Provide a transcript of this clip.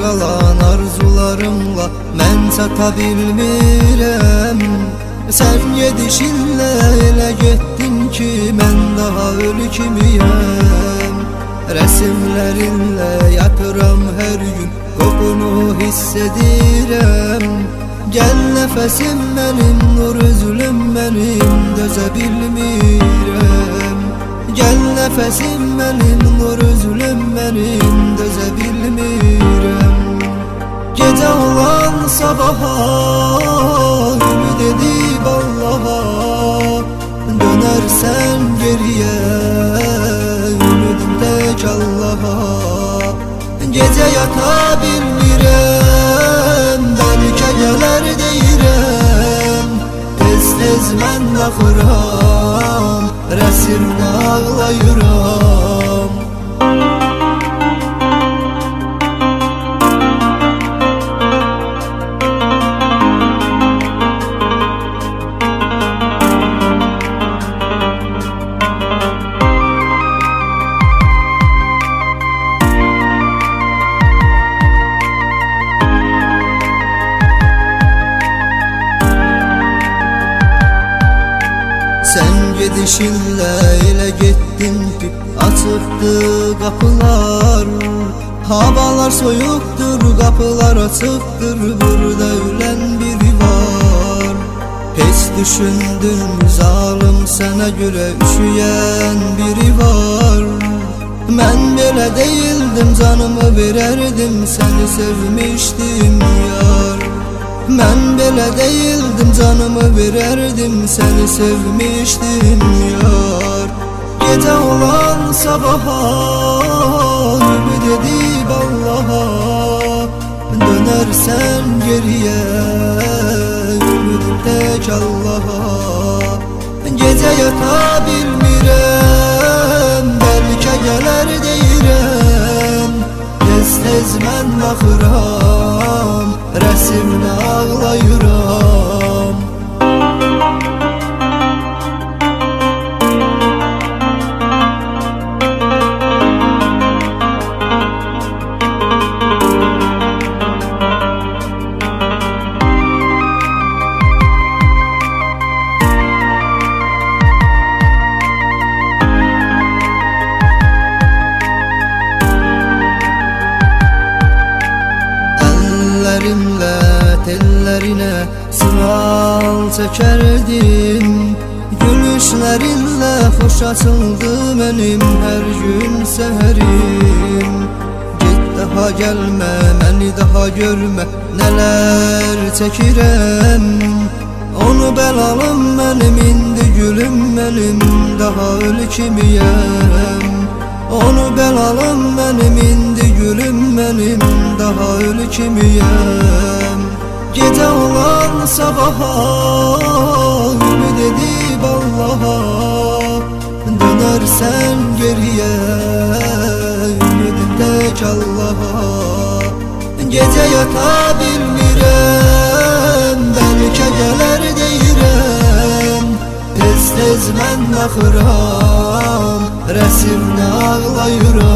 kalan arzularımla Men satabilmirem Sen yedişinle ele gittin ki Men daha ölü kimiyem. Resimlerinle yatıram her gün Kokunu hissedirem Gel nefesim benim, nur üzülüm benim Dözebilmirem. Gel nefesim benim, olan sabaha Ümid edib Allaha Dönərsən geriyə Ümidim tək Allaha Gecə yata bilmirəm Bəlkə gələr deyirəm Tez tez mən baxıram Rəsimdə ağlayıram Elə getdin ki Açıqdı qapılar Havalar soyuqdur, qapılar açıqdır Burada ölən biri var. Heç düşündün zalım sənə görə üşüyən biri var. Mən belə deyildim canımı verərdim Səni sevmişdim yar. Mən belə deyildim canımı verərdim Səni sevmişdim yar. Gecə olan sabaha Ümid edib Allaha. Dönərsən geriyə Ümidim tək Allaha. Gecə yata bilmirəm Bəlkə gələr deyirəm Tez tez mən baxıram Rəsimlə ağlayıram tellərinə sığal çəkərdim Gülüşlərinlə xoş açıldı mənim hər gün səhərim Get daha gəlmə, məni daha görmə Nələr çəkirəm Onu bəlalım mənim, indi gülüm mənim Daha ölü kimiyəm Onu bəlalım mənim, indi gülüm mənim Daha ölü kimiyəm Gecə olan sabaha Ümid edib Allaha. Dönərsən geriyə Ümidim tək Allaha. Gecə yata Bəlkə gələr deyirəm Tez tez mən baxıram Rəsimlə ağlayıram